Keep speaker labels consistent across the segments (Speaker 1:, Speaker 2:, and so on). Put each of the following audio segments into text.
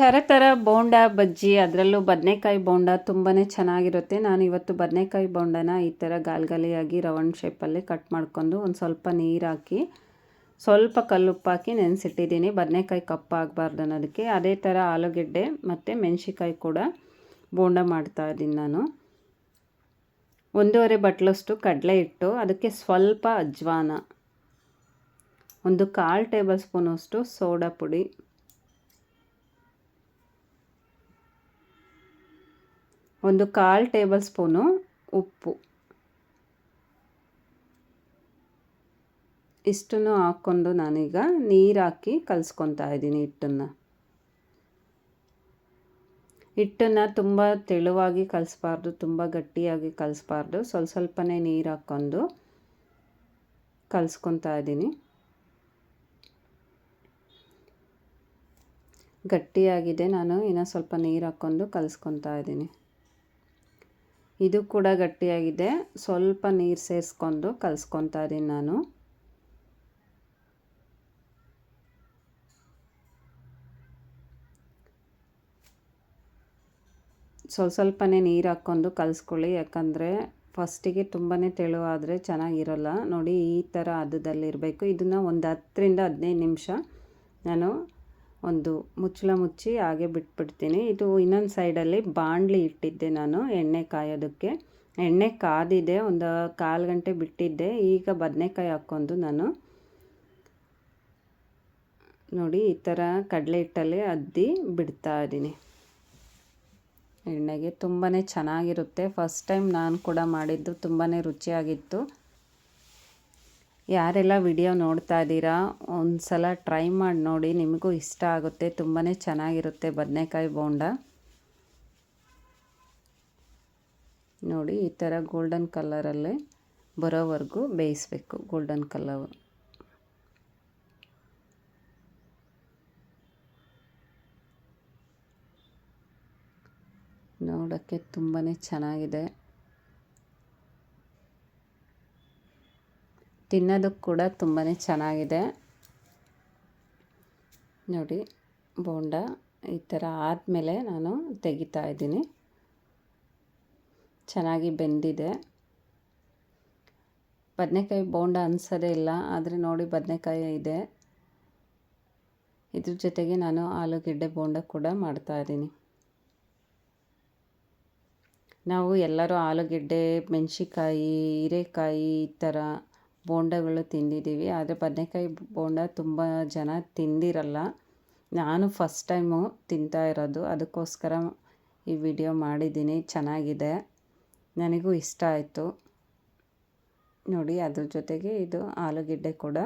Speaker 1: ಥರ ಥರ ಬೋಂಡ, ಬಜ್ಜಿ, ಅದರಲ್ಲೂ ಬದನೆಕಾಯಿ ಬೋಂಡ ತುಂಬಾ ಚೆನ್ನಾಗಿರುತ್ತೆ. ನಾನು ಇವತ್ತು ಬದನೆಕಾಯಿ ಬೋಂಡನ ಈ ಥರ ಗಾಲ್ಗಾಲಿಯಾಗಿ ರೌಂಡ್ ಶೇಪಲ್ಲಿ ಕಟ್ ಮಾಡ್ಕೊಂಡು ಒಂದು ಸ್ವಲ್ಪ ನೀರು ಹಾಕಿ, ಸ್ವಲ್ಪ ಕಲ್ಲುಪ್ಪಾಕಿ ನೆನೆಸಿಟ್ಟಿದ್ದೀನಿ. ಬದನೆಕಾಯಿ ಕಪ್ಪಾಗಬಾರ್ದು ಅನ್ನೋದಕ್ಕೆ. ಅದೇ ಥರ ಆಲೂಗೆಡ್ಡೆ ಮತ್ತು ಮೆಣಸಿಕಾಯಿ ಕೂಡ ಬೋಂಡ ಮಾಡ್ತಾ ಇದ್ದೀನಿ ನಾನು. ಒಂದೂವರೆ ಬಟ್ಲಷ್ಟು ಕಡಲೆ ಹಿಟ್ಟು, ಅದಕ್ಕೆ ಸ್ವಲ್ಪ ಅಜ್ವಾನ, ಒಂದು ಕಾಲು ಟೇಬಲ್ ಸ್ಪೂನಷ್ಟು ಸೋಡಾ ಪುಡಿ. ಒಂದು ಕಾಲು ಟೇಬಲ್ ಸ್ಪೂನು ಉಪ್ಪು. ಇಷ್ಟನ್ನು ಹಾಕ್ಕೊಂಡು ನಾನೀಗ ನೀರು ಹಾಕಿ ಕಲಿಸ್ಕೊತಾ ಇದ್ದೀನಿ ಹಿಟ್ಟನ್ನು. ಹಿಟ್ಟನ್ನು ತುಂಬ ತೆಳುವಾಗಿ ಕಲಿಸ್ಬಾರ್ದು, ತುಂಬ ಗಟ್ಟಿಯಾಗಿ ಕಲಿಸ್ಬಾರ್ದು. ಸ್ವಲ್ಪ ಸ್ವಲ್ಪನೇ ನೀರು ಹಾಕ್ಕೊಂಡು ಕಲಿಸ್ಕೊತಾ ಇದ್ದೀನಿ. ಗಟ್ಟಿಯಾಗಿದೆ, ನಾನು ಇನ್ನೂ ಸ್ವಲ್ಪ ನೀರು ಹಾಕ್ಕೊಂಡು ಕಲಿಸ್ಕೊತಾ ಇದ್ದೀನಿ. ಇದು ಕೂಡ ಗಟ್ಟಿಯಾಗಿದೆ. ಸ್ವಲ್ಪ ನೀರು ಸೇರಿಸ್ಕೊಂಡು ಕಲಿಸ್ಕೊತಾ ಇದ್ದೀನಿ ನಾನು. ಸ್ವಲ್ಪ ಸ್ವಲ್ಪನೇ ನೀರು ಹಾಕ್ಕೊಂಡು ಕಲಿಸ್ಕೊಳ್ಳಿ. ಯಾಕಂದರೆ ಫಸ್ಟಿಗೆ ತುಂಬಾ ತೆಳುವಾದರೆ ಚೆನ್ನಾಗಿರೋಲ್ಲ. ನೋಡಿ ಈ ಥರ ಅದದಲ್ಲಿರಬೇಕು ಇದನ್ನು ಒಂದು ಹತ್ತರಿಂದ ಹದಿನೈದು ನಿಮಿಷ ನಾನು ಒಂದು ಮುಚ್ಚಳ ಮುಚ್ಚಿ ಹಾಗೆ ಬಿಟ್ಬಿಡ್ತೀನಿ. ಇದು ಇನ್ನೊಂದು ಸೈಡಲ್ಲಿ ಬಾಣಲಿ ಇಟ್ಟಿದ್ದೆ ನಾನು ಎಣ್ಣೆ ಕಾಯೋದಕ್ಕೆ. ಎಣ್ಣೆ ಕಾದಿದೆ, ಒಂದು ಕಾಲು ಗಂಟೆ ಬಿಟ್ಟಿದ್ದೆ. ಈಗ ಬದನೆಕಾಯಿ ಹಾಕ್ಕೊಂಡು ನಾನು ನೋಡಿ ಈ ಥರ ಕಡಲೆ ಹಿಟ್ಟಲ್ಲಿ ಅದ್ದಿ ಬಿಡ್ತಾ ಇದ್ದೀನಿ. ಎಣ್ಣೆಗೆ ತುಂಬಾ ಚೆನ್ನಾಗಿರುತ್ತೆ. ಫಸ್ಟ್ ಟೈಮ್ ನಾನು ಕೂಡ ಮಾಡಿದ್ದು ತುಂಬಾ ರುಚಿಯಾಗಿತ್ತು. ಯಾರೆಲ್ಲ ವಿಡಿಯೋ ನೋಡ್ತಾ ಇದ್ದೀರಾ ಒಂದು ಸಲ ಟ್ರೈ ಮಾಡಿ ನೋಡಿ. ನಿಮಗೂ ಇಷ್ಟ ಆಗುತ್ತೆ. ತುಂಬಾ ಚೆನ್ನಾಗಿರುತ್ತೆ ಬದನೆಕಾಯಿ ಬೋಂಡ. ನೋಡಿ, ಈ ಥರ ಗೋಲ್ಡನ್ ಕಲ್ಲರಲ್ಲೇ ಬರೋವರೆಗೂ ಬೇಯಿಸ್ಬೇಕು ಗೋಲ್ಡನ್ ಕಲರ್ ನೋಡೋಕ್ಕೆ ತುಂಬಾ ಚೆನ್ನಾಗಿದೆ. ತಿನ್ನೋದಕ್ಕೆ ಕೂಡ ತುಂಬಾ ಚೆನ್ನಾಗಿದೆ. ನೋಡಿ, ಬೋಂಡ ಈ ಥರ ಆದಮೇಲೆ ನಾನು ತೆಗಿತಾ ಇದ್ದೀನಿ. ಚೆನ್ನಾಗಿ ಬೆಂದಿದೆ. ಬದನೆಕಾಯಿ ಬೋಂಡ ಅನಿಸೋದೇ ಇಲ್ಲ, ಆದರೆ ನೋಡಿ ಬದನೆಕಾಯಿ ಇದೆ. ಇದ್ರ ಜೊತೆಗೆ ನಾನು ಆಲೂಗೆಡ್ಡೆ ಬೋಂಡ ಕೂಡ ಮಾಡ್ತಾಯಿದ್ದೀನಿ ನಾವು ಎಲ್ಲರೂ ಆಲೂಗೆಡ್ಡೆ ಮೆಣಸಿಕಾಯಿ ಹೀರೆಕಾಯಿ ಈ ಥರ ಬೋಂಡಗಳು ತಿಂದಿದ್ದೀವಿ. ಆದರೆ ಬದನೆಕಾಯಿ ಬೋಂಡ ತುಂಬ ಜನ ತಿಂದಿರಲ್ಲ. ನಾನು ಫಸ್ಟ್ ಟೈಮು ತಿಂತಾ ಇರೋದು. ಅದಕ್ಕೋಸ್ಕರ ಈ ವಿಡಿಯೋ ಮಾಡಿದ್ದೀನಿ. ಚೆನ್ನಾಗಿದೆ. ನನಗೂ ಇಷ್ಟ ಆಯಿತು. ನೋಡಿ, ಅದ್ರ ಜೊತೆಗೆ ಇದು ಆಲೂಗೆಡ್ಡೆ ಕೂಡ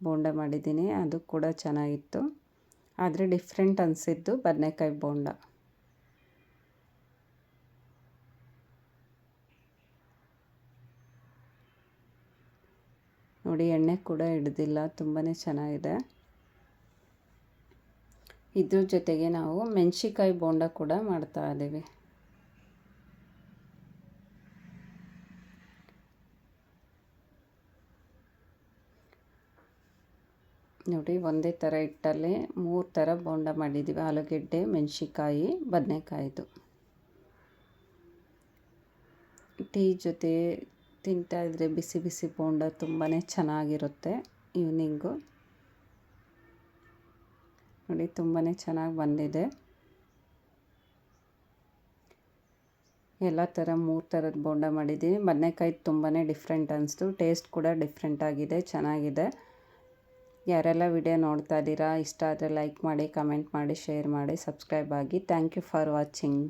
Speaker 1: ಬೋಂಡ ಮಾಡಿದ್ದೀನಿ. ಅದು ಕೂಡ ಚೆನ್ನಾಗಿತ್ತು. ಆದರೆ ಡಿಫ್ರೆಂಟ್ ಅನಿಸಿದ್ದು ಬದನೆಕಾಯಿ ಬೋಂಡ. ನೋಡಿ, ಎಣ್ಣೆ ಕೂಡ ಹಿಡ್ದಿಲ್ಲ. ತುಂಬಾ ಚೆನ್ನಾಗಿದೆ. ಇದ್ರ ಜೊತೆಗೆ ನಾವು ಮೆಣಸಿಕಾಯಿ ಬೋಂಡ ಕೂಡ ಮಾಡ್ತಾ ಇದ್ದೀವಿ. ನೋಡಿ, ಒಂದೇ ಥರ ಇಟ್ಟಲ್ಲಿ ಮೂರು ಥರ ಬೋಂಡ ಮಾಡಿದ್ದೀವಿ. ಆಲೂಗೆಡ್ಡೆ ಮೆಣಸಿಕಾಯಿ ಬದನೆಕಾಯಿದು. ಟೀ ಜೊತೆ ತಿಂತಾಯಿದ್ರೆ ಬಿಸಿ ಬಿಸಿ ಬೋಂಡ ತುಂಬಾ ಚೆನ್ನಾಗಿರುತ್ತೆ ಈವ್ನಿಂಗು. ನೋಡಿ ತುಂಬಾ ಚೆನ್ನಾಗಿ ಬಂದಿದೆ. ಎಲ್ಲ ಥರ ಮೂರು ಥರದ ಬೋಂಡ ಮಾಡಿದ್ದೀನಿ. ಬದನೆಕಾಯಿ ತುಂಬಾ ಡಿಫ್ರೆಂಟ್ ಅನಿಸ್ತು. ಟೇಸ್ಟ್ ಕೂಡ ಡಿಫ್ರೆಂಟ್ ಆಗಿದೆ, ಚೆನ್ನಾಗಿದೆ. ಯಾರೆಲ್ಲ ವಿಡಿಯೋ ನೋಡ್ತಾ ಇದ್ದೀರಾ, ಇಷ್ಟ ಆದರೆ ಲೈಕ್ ಮಾಡಿ, ಕಮೆಂಟ್ ಮಾಡಿ, ಶೇರ್ ಮಾಡಿ, ಸಬ್ಸ್ಕ್ರೈಬ್ ಆಗಿ. Thank you for watching.